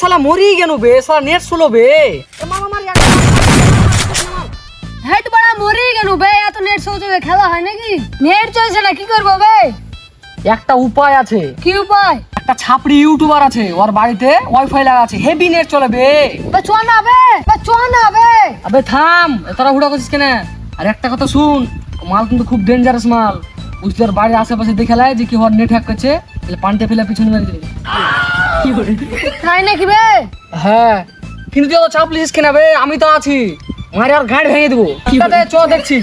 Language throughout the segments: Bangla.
শালা মরি গেল বে সালা নেট শুলো বে। হেড বড়া মরে গেল বে এত নেট সৌজে খেলা হয় নাকি? নেট চলছে না কি করব বে? একটা উপায় আছে। কি উপায়? একটা ছাপড়ি ইউটিউবার আছে ওর বাড়িতে ওয়াইফাই লাগা আছে হেভি নেট চলে বে। বে চো না বে বে চো না বে। আবে থাম তোরা হুড়া করছিস কেন? আর একটা কথা শুন মাল কিন্তু খুব ডেঞ্জারাস মাল। ওর বাড়ির আশেপাশে দেখে লাই যে কি ওর নেট হ্যাক করছে তাহলে পানিতে ফেলে পিছনে মেরে দিবি। তাই নাকি বে? হ্যাঁ। কিন্তু তুই তো চাপ লিস কেনা বে? আমি তো আছি। মারে আর গাড়ি ভেঙে দেবো। চ দেখছি।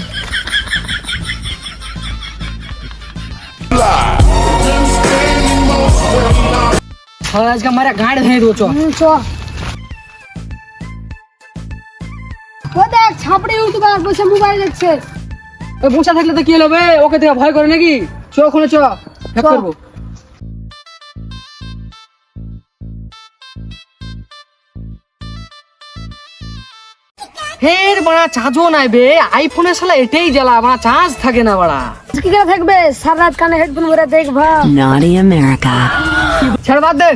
আজকে মারে গাড়ি ভেঙে দেবো চ। হুম, চো। ও দেখ ছাপড়ে ইউটিউবার বসে মোবাইল দেখছে। ওই বসে থাকলে তো কি হলো ওকে থেকে ভয় করে নাকি? চ ওখানে চ। করব। হের বাড়া চার্জও নাই বে। আইফোনের শালা এটাই জ্বালা বাড়া চার্জ থাকে না বাড়া। কি করে থাকবে? সারা রাত কানে হেডফোন পরে দেখবা Naughty America. ছেড়ে বাদ দে।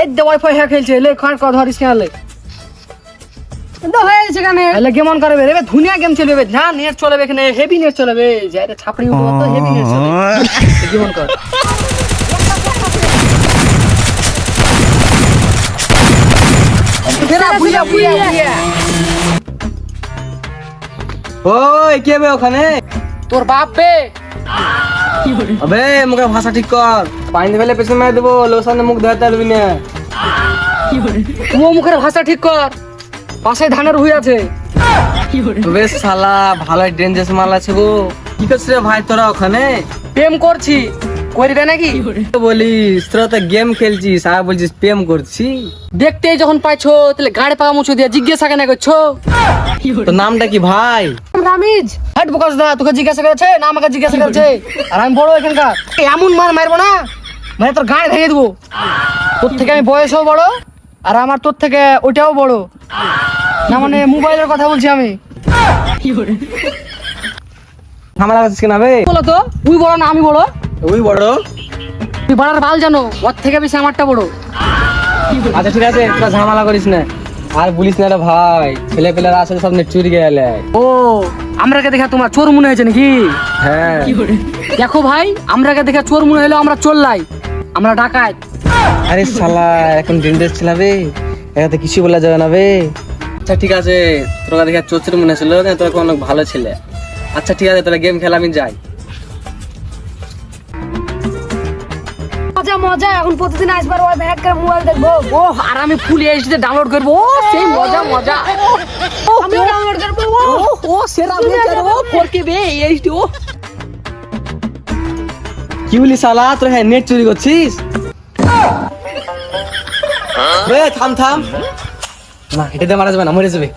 এই দে ওয়াইফাই হ্যাক খেলছে লে খান কথা ধরিস কেন লে? কিন্তু হয়ে গেছে কানে। গেম অন করবে রে বে দুনিয়া গেম চলবে বে। না নেট চলবে এখানে হেভি নেট চলবে। যাই রে ছাপড়ি উঠবো তো হেভি নেট চলবে। গেম অন কর। ওই কে বে ওখানে? তোর বাপ বে। আবে মুখে ভাষা ঠিক কর। পানি ফেলে পেছনে মেরে দেবো লোসানে মুখ ধরতে পারবি না। ও মুখের ভাষা ঠিক কর। পাশে ধানের হুই আছে। বেশ শালা ভালো ডেঞ্জারাস মাল আছে গো। কি করছিস রে ভাই তোরা ওখানে? প্রেম করছি। করবে নাকি? তো বলিস তোরা তো গেম খেলছিস আর বলছিস প্রেম করছি। দেখতে যখন পাইছো তাহলে গাড়ি পাকা মুছো দিয়ে জিজ্ঞাসা কেন করছ? তোর নামটা কি ভাই? রামিজ। হাট বকাস দা তোকে জিজ্ঞাসা করেছে না আমাকে জিজ্ঞাসা করেছে। আর আমি বড় এখানকার। এমন মার মারবো না মানে তোর গাড়ি ভেঙে দেবো। তোর থেকে আমি বয়সও বড় আর আমার তোর থেকে ওইটাও বড়। না মানে মোবাইলের কথা বলছি আমি। ঝামেলা করছিস কেন বে? বলো তো? তুই বড় না আমি বড় ওই বড়। তুই বড়ার বাল জানো ওর থেকে বেশি আমারটা বড়। আচ্ছা ঠিক আছে তোরা ঝামেলা করিস না। আর বলিস না রে ভাই ছেলে পেলেরা আসলে সব নেট চুরি গেলে। ও আমরাকে দেখে তোমার চোর মনে হয়েছে নাকি? হ্যাঁ। দেখো ভাই আমরাকে দেখে চোর মনে হলো আমরা চললাই আমরা ডাকাত। আরে শালা এখন ডেঞ্জারাস ছিল বে। এটাতে কিছু বলা যাবে না বে। আচ্ছা ঠিক আছে তোরা দেখে চোর মনে হয়েছিল তোরা অনেক ভালো ছেলে। আচ্ছা ঠিক আছে তাহলে গেম খেলা আমি যাই। মজা মজা এখন প্রতিদিন আসবার ওই ব্যাগ করে মোবাইল দেখব। ও আর আমি ফুল ডাউনলোড করব। ও সেই মজা মজা। আমি ডাউনলোড করব ও ও সেরা ফিচার ও 4K বে এইচডি ও কি বলি শালা তোরা হ্যাঁ নেট চুরি করছিস? বে থাম থাম। না এটা দিয়ে মারা যাবে না মরে যাবে।